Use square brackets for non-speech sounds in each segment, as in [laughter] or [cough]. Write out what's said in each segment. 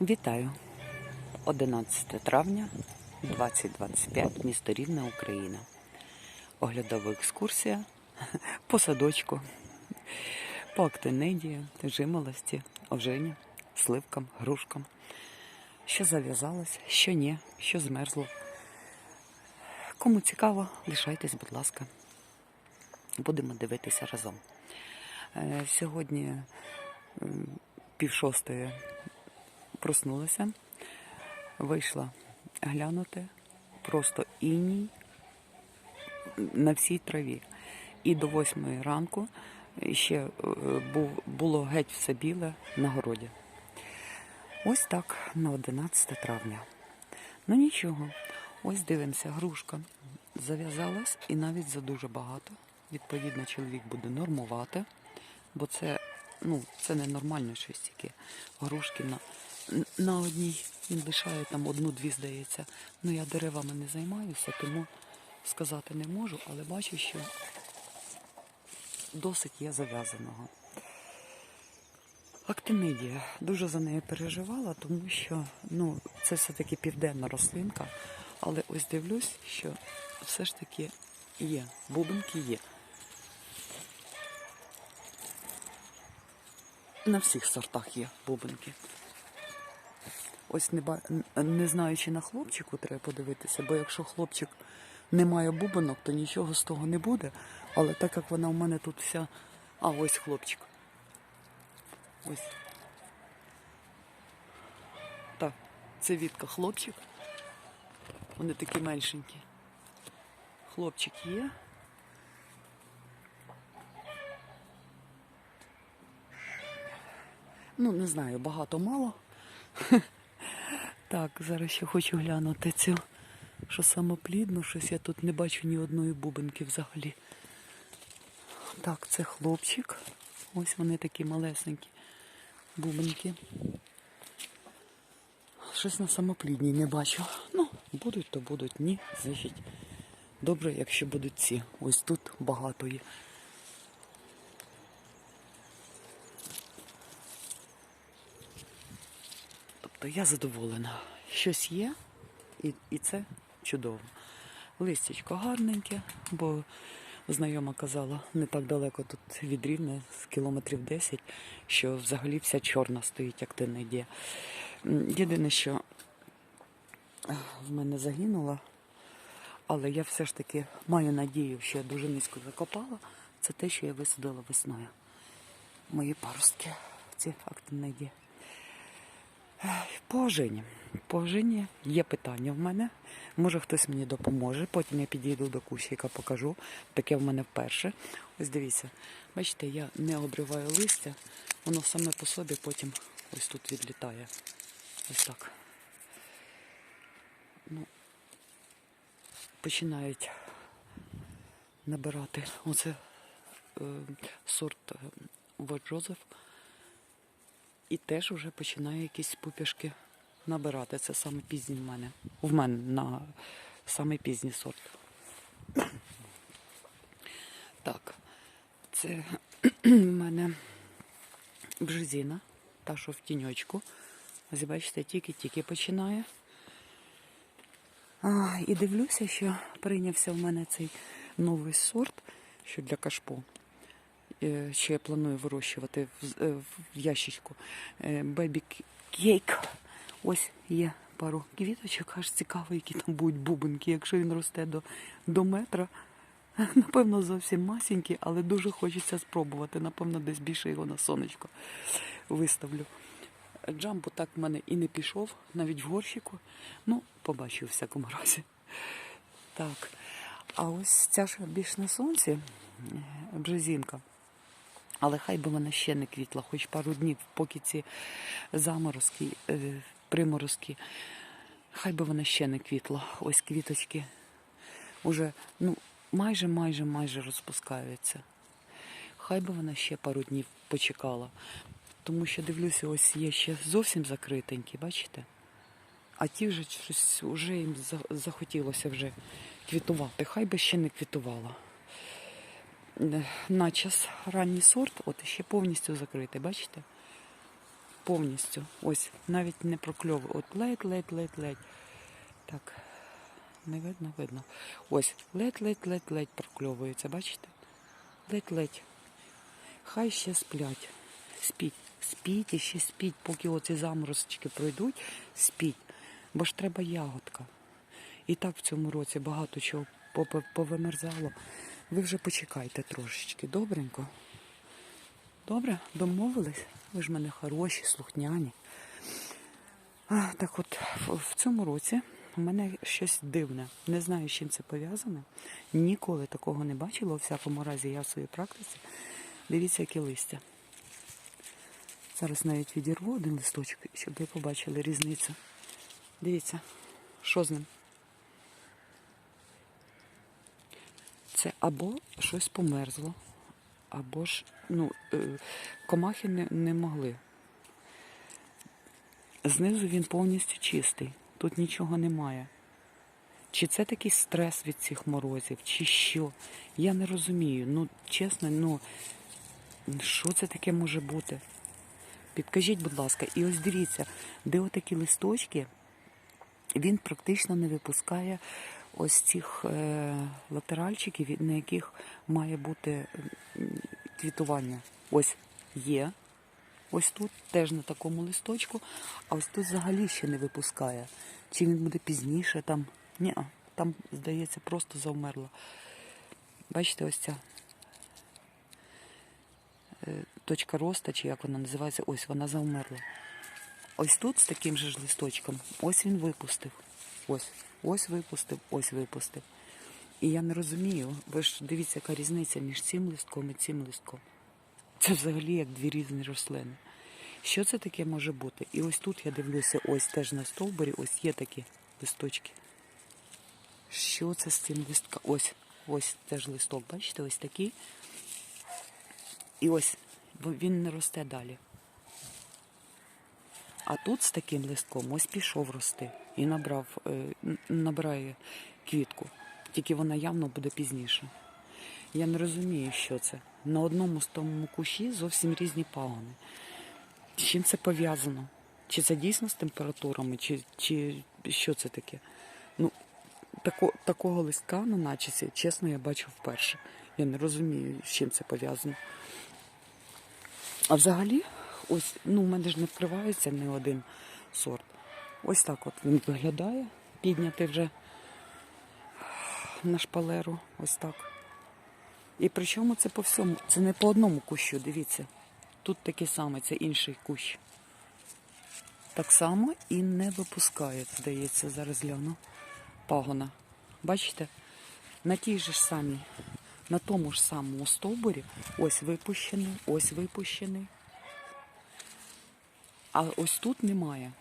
Вітаю! 11 травня 2025, місто Рівне, Україна. Оглядова екскурсія [laughs] по садочку, по актинидії, жимолості, ожині, сливкам, грушкам. Що зав'язалось, що ні, що змерзло. Кому цікаво, лишайтесь, будь ласка. Будемо дивитися разом. Е, Сьогодні пів шостої проснулася, вийшла глянути, просто іній на всій траві. І до восьмої ранку ще е, було геть все біле на городі. Ось так на 11 травня. Ну нічого, ось дивимося, грушка зав'язалась і навіть за дуже багато. Відповідно, чоловік буде нормувати, бо це, ну, це ненормально щось тільки грушки на, на одній. Він лишає там одну-дві, здається. Ну я деревами не займаюся, тому сказати не можу, але бачу, що досить є зав'язаного. Актинидія. Дуже за нею переживала, тому що ну, це все-таки південна рослинка. Але ось дивлюсь, що все ж таки є. Бубенки є. На всіх сортах є бубенки. Ось не, ба... не знаю, на хлопчику треба подивитися, бо якщо хлопчик не має бубенок, то нічого з того не буде. Але так як вона у мене тут вся. А ось хлопчик. Ось. Так, це Вітка хлопчик. Вони такі меншенькі. Хлопчик є. Ну, не знаю, багато мало. [laughs] Так, зараз ще хочу глянути цю, що самоплідно, щось я тут не бачу ні одної бубенки взагалі. Так, це хлопчик. Ось вони такі малесенькі бубенки. Щось на самоплідній не бачу. Ну, будуть, то будуть, ні. Значить, добре, якщо будуть ці. Ось тут багато є. Тобто я задоволена. Щось є, і, і це чудово. Листячко гарненьке, бо знайома казала, не так далеко тут від Рівне, з кілометрів 10, що взагалі вся чорна стоїть, як ти не йде. Єдине, що е, в мене загинула, але я все ж таки маю надію, що я дуже низько закопала. Це те, що я висадила весною. Мої паростки, ці актинидії. По ожині є питання в мене. Може хтось мені допоможе. Потім я підійду до кущика, покажу. Таке в мене вперше. Ось дивіться, бачите, я не обриваю листя, воно саме по собі потім ось тут відлітає. Ось так. Ну, починають набирати. Оце е, сорт е, Вод Джозеф. І теж вже починає якісь пупішки набирати. Це саме пізній в мене. В мене на саме пізній сорт. Так, це [clears throat] в мене бжезіна, та що в тіньочку. Ось бачите, тільки-тільки починає. А, і дивлюся, що прийнявся в мене цей новий сорт, що для кашпо е, що я планую вирощувати в, е, в ящичку. Бебі кейк. Ось є пару квіточок, аж цікаво, які там будуть бубенки, якщо він росте до, до метра. [laughs] Напевно, зовсім масенький, але дуже хочеться спробувати. Напевно, десь більше його на сонечко виставлю. Джамбо так в мене і не пішов, навіть в горщику. Ну, побачу в всякому разі. Так. А ось ця ж більш на сонці, е, бжезінка. Але хай би вона ще не квітла, хоч пару днів, поки ці заморозки, е, приморозки, хай би вона ще не квітла. Ось квіточки уже ну, майже, майже, майже розпускаються. Хай би вона ще пару днів почекала. Тому що дивлюся, ось є ще зовсім закритенькі, бачите? А ті вже щось вже їм захотілося вже квітувати. Хай би ще не квітувала. Начас ранній сорт, от ще повністю закритий, бачите? повністю. Ось, навіть не прокльовує. От ледь, ледь, ледь, ледь. Так, не видно, видно. Ось, ледь, ледь, ледь, ледь прокльовується, бачите? Ледь, ледь. Хай ще сплять. Спіть. Спіть і ще спіть, поки оці заморозочки пройдуть, спіть. Бо ж треба ягодка. І так в цьому році багато чого повимерзало. Ви вже почекайте трошечки, добренько. Добре, домовились? Ви ж мене хороші, слухняні. А, так от, в- цьому році у мене щось дивне. Не знаю, з чим це пов'язане. Ніколи такого не бачила. У всякому разі, я в своїй практиці. Дивіться, яке листя. Зараз навіть відірву один листочок, щоб ви побачили різницю. Дивіться, що з ним? Це або щось померзло, або ж ну, е, комахи не, не могли. Знизу він повністю чистий, тут нічого немає. Чи це такий стрес від цих морозів, чи що? Я не розумію. Ну, чесно, ну що це таке може бути? Підкажіть, будь ласка, і ось дивіться, де отакі листочки, він практично не випускає ось цих е, латеральчиків, на яких має бути квітування. Ось є. Ось тут теж на такому листочку, а ось тут взагалі ще не випускає. Чи він буде пізніше там? Ні, там, здається, просто завмерло. Бачите, ось ця е, точка роста, чи як вона називається, ось вона завмерла. Ось тут з таким же ж листочком, ось він випустив. Ось, ось випустив, ось випустив. І я не розумію, ви ж дивіться, яка різниця між цим листком і цим листком. Це взагалі як дві різні рослини. Що це таке може бути? І ось тут я дивлюся, ось теж на стовбурі, ось є такі листочки. Що це з цим листком? Ось, ось теж листок, бачите, ось такий. І ось бо він не росте далі. А тут з таким листком ось пішов рости і набрав, е, набирає квітку. Тільки вона явно буде пізніше. Я не розумію, що це. На одному з тому кущі зовсім різні пагони. З чим це пов'язано? Чи це дійсно з температурами, чи, чи що це таке? Ну, тако, такого листка на начісі, чесно, я бачу вперше. Я не розумію, з чим це пов'язано. А взагалі, ось, ну, у мене ж не вкривається не один сорт. Ось так от він виглядає, піднятий вже на шпалеру. Ось так. І причому це по всьому, це не по одному кущу, дивіться. Тут такий самий, це інший кущ. Так само і не випускає, здається, зараз гляну. Пагона. Бачите? На тій же ж самій, на тому ж самому стовбурі, ось випущений, ось випущений. А ось тут немає.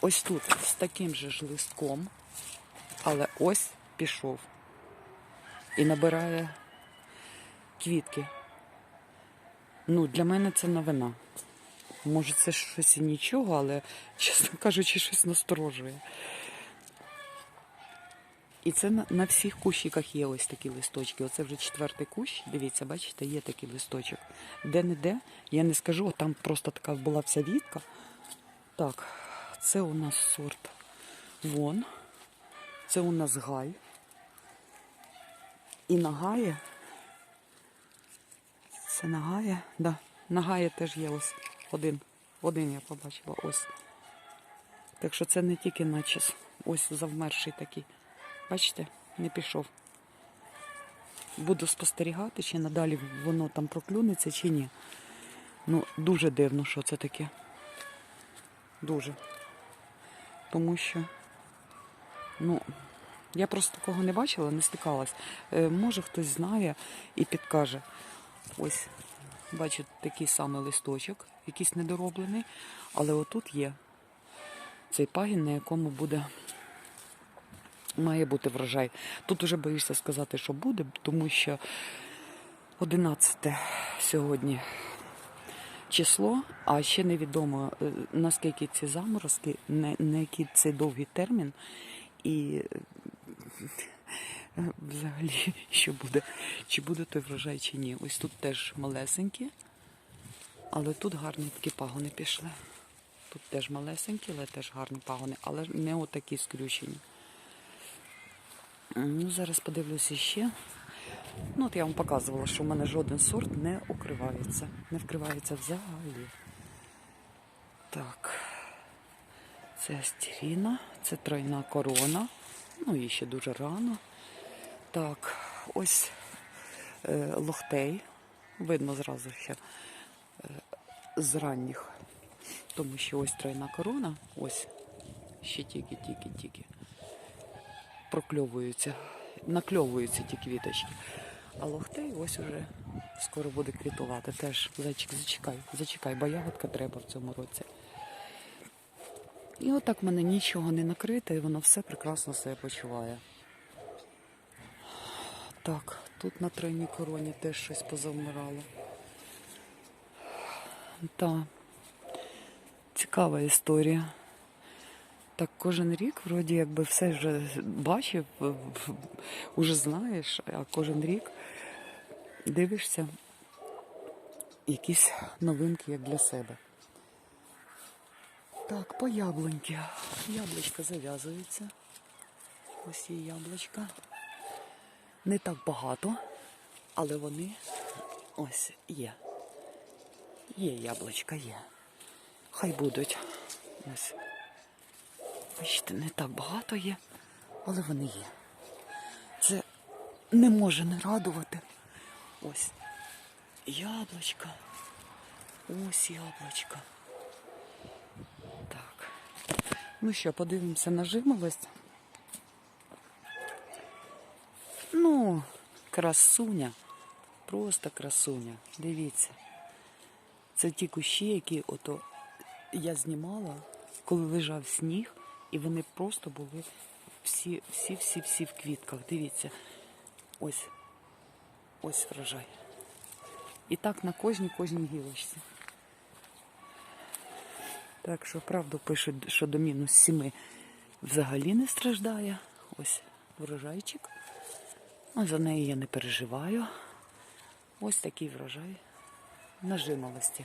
Ось тут з таким же ж листком, але ось пішов і набирає квітки. Ну, для мене це новина. Може, це щось і нічого, але, [laughs] чесно кажучи, щось насторожує. І це на, на всіх кущиках є ось такі листочки. Оце вже четвертий кущ. Дивіться, бачите, є такий листочок. Де-не-де, я не скажу, там просто така була вся вітка. Так, це у нас сорт вон. Це у нас гай. І на гаї. Це на гаї. Да, на гаї теж є ось один. Один я побачила ось. Так що це не тільки начіс. Ось завмерший такий. Бачите, не пішов. Буду спостерігати, чи надалі воно там проклюнеться, чи ні. Ну, дуже дивно, що це таке. Дуже. Тому що, ну, я просто такого не бачила, не стикалась. Е, може хтось знає і підкаже. Ось, бачу, такий самий листочок, якийсь недороблений, але отут є цей пагін, на якому буде має бути врожай. Тут уже боюся сказати, що буде, тому що 11 сьогодні число, а ще невідомо е, наскільки ці заморозки, на, який це довгий термін, і е, взагалі [laughs] що буде, чи буде той врожай, чи ні. Ось тут теж малесенькі, Але тут гарні такі пагони пішли. Тут теж малесенькі, але теж гарні пагони, але не отакі скрючені. Ну, зараз подивлюся ще. Ну, от я вам показувала, що в мене жоден сорт не укривається. Не вкривається взагалі. Так. Це астеріна, це тройна корона. Ну, їй ще дуже рано. Так, ось е, лохтей. Видно зразу ще е, з ранніх. Тому що ось тройна корона, ось ще тільки-тільки-тільки прокльовуються, накльовуються ті квіточки. А лохтей ось уже скоро буде квітувати. Теж зайчик, зачекай, зачекай, бо ягодка треба в цьому році. І отак в мене нічого не накрите, і воно все прекрасно себе почуває. Так, тут на тройній короні теж щось позавмирало. Так, цікава історія. Так кожен рік, вроді, якби все вже бачив, вже знаєш, а кожен рік дивишся якісь новинки як для себе. Так, по яблуньки. Яблучка зав'язуються. Ось є яблучка. Не так багато, але вони ось є. Є яблучка, є. Хай будуть. Ось. Бачите, не так багато є, але вони є. Це не може не радувати. Ось яблучка. Ось яблучка. Так. Ну що, подивимося на жимолость. Ну, красуня. Просто красуня. Дивіться. Це ті кущі, які ото я знімала, коли лежав сніг, і вони просто були всі, всі, всі, всі в квітках. Дивіться. Ось. Ось врожай. І так на кожній кожній гілочці. Так що правду пишуть, що до мінус 7 взагалі не страждає. Ось врожайчик. За неї я не переживаю. Ось такий врожай нажималості.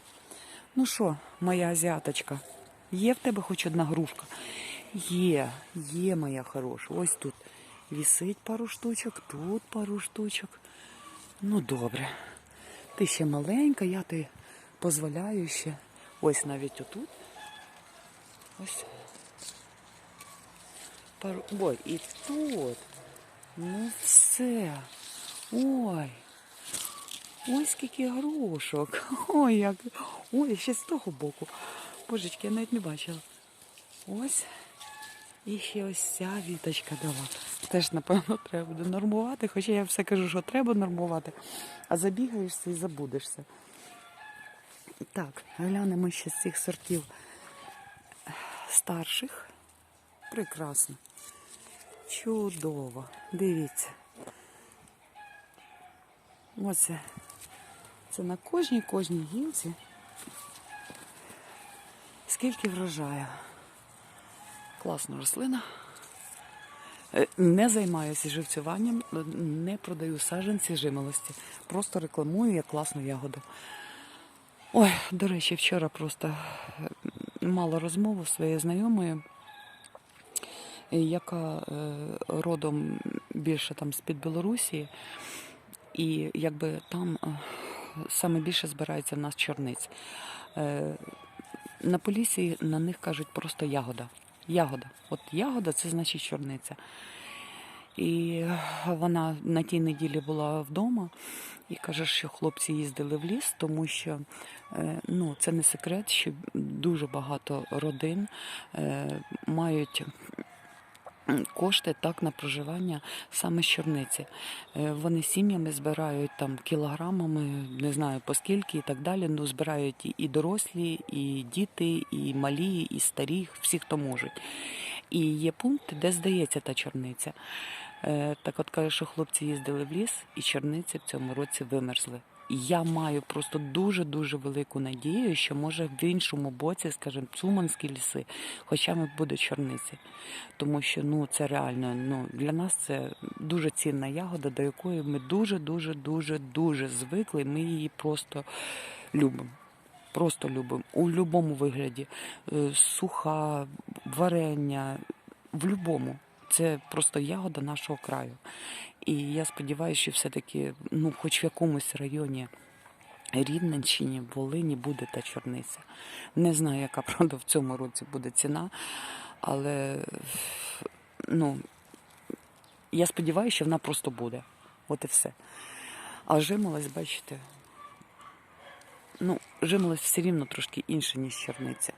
Ну що, моя азіаточка, є в тебе хоч одна грушка? Є, є моя хороша. Ось тут вісить пару штучок, тут пару штучок. Ну добре. Ти ще маленька, я ти дозволяю ще. Ось навіть отут. Ось. Ой, і тут. Ну все. Ой. Ой, скільки грушок. [laughs] Ой, як. Ой, ще з того боку. Божечки, я навіть не бачила. Ось. І ще ось ця віточка дала. Теж, напевно, треба буде нормувати, хоча я все кажу, що треба нормувати, а забігаєшся і забудешся. Так, глянемо ще з цих сортів старших. Прекрасно. Чудово. Дивіться. Оце. Це на кожній кожній гілці. Скільки врожаю. Класна рослина. Е, Не займаюся живцюванням, не продаю саджанці жимолості. Просто рекламую як класну ягоду. Ой, до речі, вчора просто е, мала розмову з своєю знайомою, е, яка е, родом більше там з-під Білорусі, і якби там е, саме більше збирається в нас чорниць. Е, На Полісі на них кажуть просто ягода. Ягода. От ягода це значить чорниця. І вона на тій неділі була вдома і каже, що хлопці їздили в ліс, тому що е, ну, це не секрет, що дуже багато родин е, мають кошти так на проживання саме з чорниці. Е, Вони сім'ями збирають там кілограмами, не знаю по скільки і так далі. Ну збирають і- дорослі, і діти, і малі, і старі, всі, хто можуть. І є пункт, де здається та чорниця. Е, Так от каже, що хлопці їздили в ліс, і чорниці в цьому році вимерзли. Я маю просто дуже дуже велику надію, що може в іншому боці, скажімо, цуманські ліси, хоча б буде чорниці. Тому що ну це реально ну для нас це дуже цінна ягода, до якої ми дуже, дуже, дуже, дуже звикли. Ми її просто любимо. Просто любимо. У будь-якому вигляді. Е, Суха, варення, в будь-якому. Це просто ягода нашого краю. І я сподіваюся, що все-таки, ну, хоч в якомусь районі Рівненщині, Волині буде та чорниця. Не знаю, яка [laughs] правда в цьому році буде ціна, але ну, я сподіваюся, що вона просто буде. От і все. А жимолость, бачите, ну, жимолость все рівно трошки інша, ніж чорниця.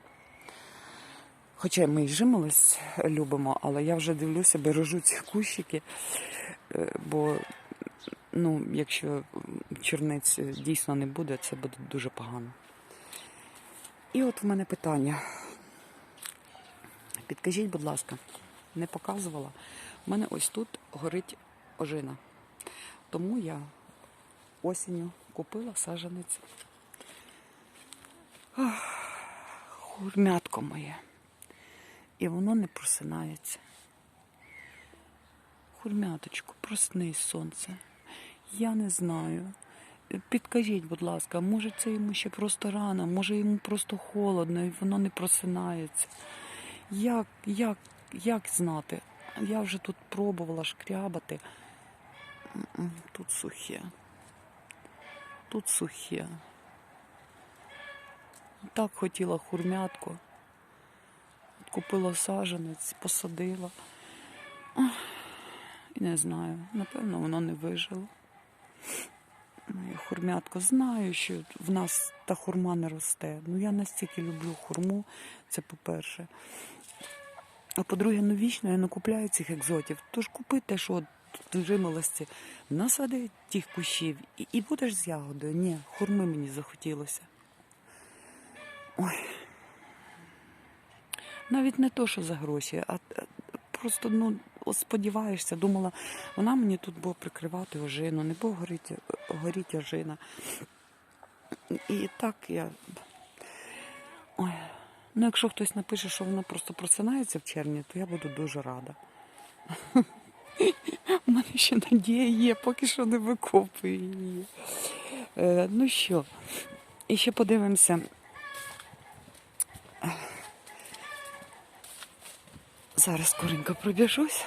Хоча ми і жимолость любимо, але я вже дивлюся, бережу ці кущики, е, бо ну, якщо чорниць дійсно не буде, це буде дуже погано. І от в мене питання. Підкажіть, будь ласка, не показувала. У мене ось тут горить ожина. Тому я осінню купила сажанець. Ах, Хурмятко моє. І воно не просинається. Хурмяточку, проснись, сонце. Я не знаю. Підкажіть, будь ласка, може це йому ще просто рано, може йому просто холодно і воно не просинається. Як, як, як знати? Я вже тут пробувала шкрябати. Тут сухе. Тут сухе. Так хотіла хурмятку. Купила саженець, посадила. Ах, І не знаю, напевно, воно не вижило. Моє хурмятко. Знаю, що в нас та хурма не росте. Ну я настільки люблю хурму, це по-перше. А по-друге, ну вічно я не купляю цих екзотів. Тож купи те, що от жимолості, насади тих кущів і, і будеш з ягодою. Ні, хурми мені захотілося. Ой. Навіть не то, що за гроші, а а просто ну, сподіваєшся, думала, вона мені тут буде прикривати ожину, не буде горіти, горіти ожина. І так я. Ой. Ну, якщо хтось напише, що вона просто просинається в червні, то я буду дуже рада. У мене ще надія є, поки що не викопую її. Е, ну що, і ще подивимося. Зараз скоренько пробіжусь.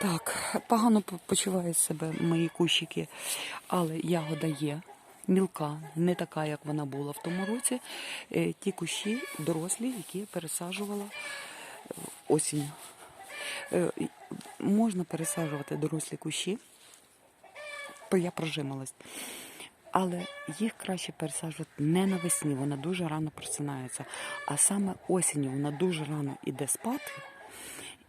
Так, погано почувають себе мої кущики, але ягода є. Мілка, не така, як вона була в тому році. Е, Ті кущі дорослі, які я пересаджувала е, осінню. Е, Можна пересаджувати дорослі кущі, я прожималась. Але їх краще пересаджувати не навесні, вона дуже рано просинається. А саме осінню вона дуже рано йде спати,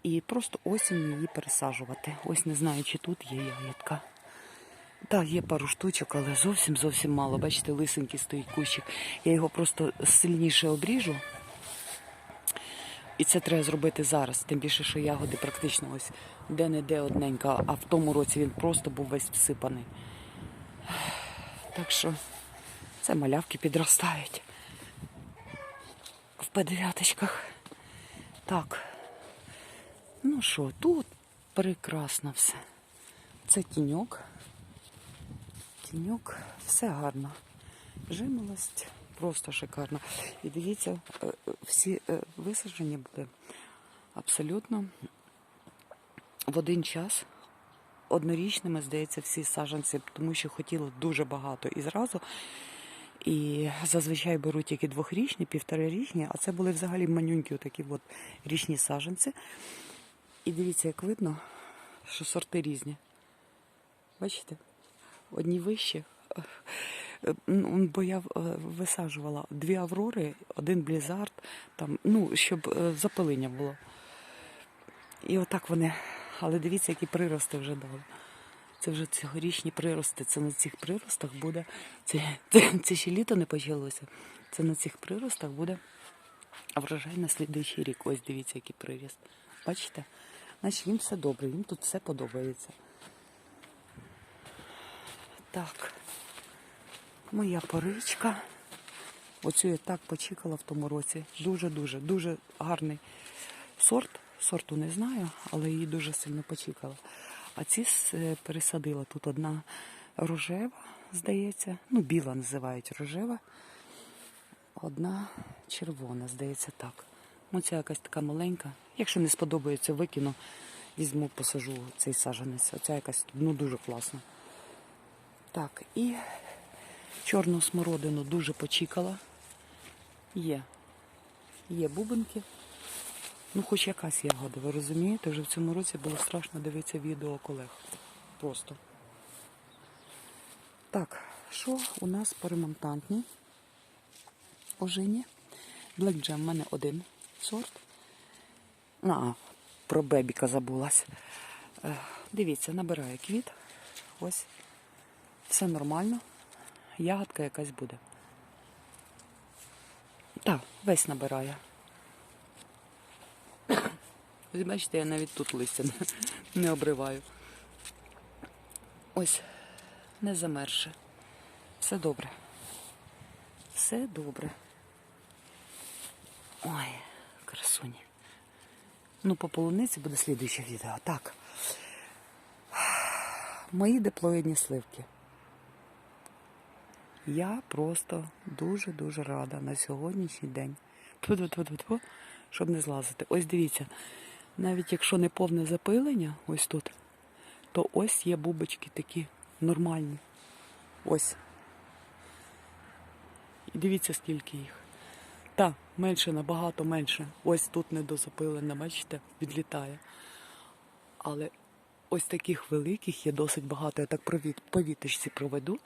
і просто осінню її пересаджувати. Ось не знаю, чи тут є ягідка. Так, є пару штучок, але зовсім зовсім мало. Бачите, лисенький стоїть кущик. Я його просто сильніше обріжу. І це треба зробити зараз. Тим більше, що ягоди практично ось де-не-де одненька, а в тому році він просто був весь всипаний. Так що це малявки підростають в педвяточках. Так. Ну що, тут прекрасно все. Це тіньок. Тіньок, все гарно. Жимолость просто шикарна. І дивіться, е, е, всі е, висаджені були абсолютно в один час однорічними, здається, всі саджанці, тому що хотіли дуже багато і зразу. І зазвичай беруть тільки двохрічні, півторарічні, а це були взагалі манюнькі такі от річні саджанці. І дивіться, як видно, що сорти різні. Бачите? Одні вищі. Е, Бо я е, висаджувала дві аврори, один блізард, там, ну, щоб е, запилення було. І отак вони. Але дивіться, які прирости вже дали. Це вже цьогорічні прирости. Це на цих приростах буде. Це, це, це ще літо не почалося. Це на цих приростах буде врожай на слідуючий рік. Ось дивіться, який приріст. Бачите? Значить, їм все добре, їм тут все подобається. Так, моя поричка. Оцю я так почекала в тому році. Дуже-дуже, дуже гарний сорт. Сорту не знаю, але її дуже сильно почекала. А ці пересадила. Тут одна рожева, здається. Ну, біла називають рожева. Одна червона, здається, так. Ну, ця якась така маленька. Якщо не сподобається, викину, візьму, посажу цей саженець. Оця якась ну, дуже класна. Так, і чорну смородину дуже почікала. Є. Є бубенки. Ну, хоч якась ягода, ви розумієте? Вже в цьому році було страшно дивитися відео колег. Просто. Так, що у нас по ремонтантній ожині? Black Jam в мене один сорт. А, про бебіка забулась. Е, Дивіться, набирає квіт. Ось. Все нормально. Ягодка якась буде. Так, весь набирає. Ось бачите, я навіть тут листя не, обриваю. Ось, не замерше. Все добре. Все добре. Ой, красуні. Ну, по полуниці буде слідуюче відео. Так. Мої диплоїдні сливки. Я просто дуже-дуже рада на сьогоднішній день. Тьфу-тьфу-тьфу-тьфу, щоб не злазити. Ось дивіться, навіть якщо не повне запилення, ось тут, то ось є бубочки такі нормальні. Ось. І дивіться, скільки їх. Та, менше, набагато менше. Ось тут недозапилена, бачите, відлітає. Але ось таких великих є досить багато. Я так по віт- віточці проведу.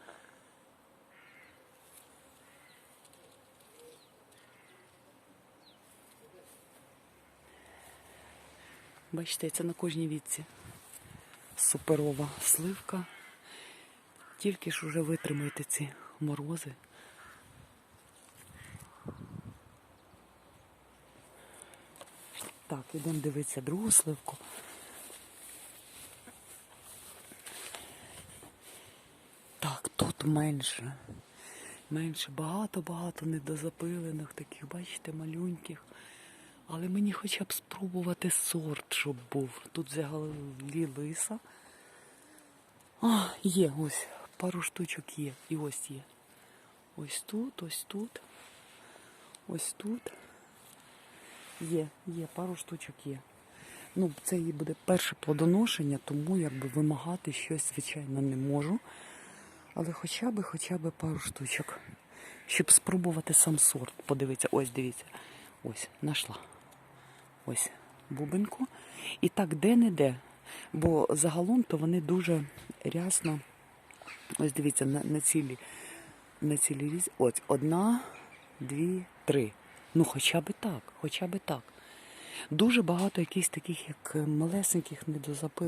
Бачите, це на кожній вітці. Суперова сливка. Тільки ж уже витримайте ці морози. Так, ідемо дивитися другу сливку. Так, тут менше. Менше, багато-багато недозапилених, таких, бачите, малюньких. Але мені хоча б спробувати сорт, щоб був. Тут взагалі лиса. А, є, ось, пару штучок є. І ось є. Ось тут, ось тут. Ось тут. Є, є, пару штучок є. Ну, це її буде перше плодоношення, тому якби вимагати щось, звичайно, не можу. Але хоча б, хоча б пару штучок. Щоб спробувати сам сорт. Подивіться, ось дивіться. Ось, знайшла. Ось бубенку. І так де-не-де. Бо загалом то вони дуже рясно. Ось дивіться, на, на цілі. На цілі різ. Ось одна, дві, три. Ну, хоча б так, хоча би так. Дуже багато якихось таких, як малесеньких недозапил.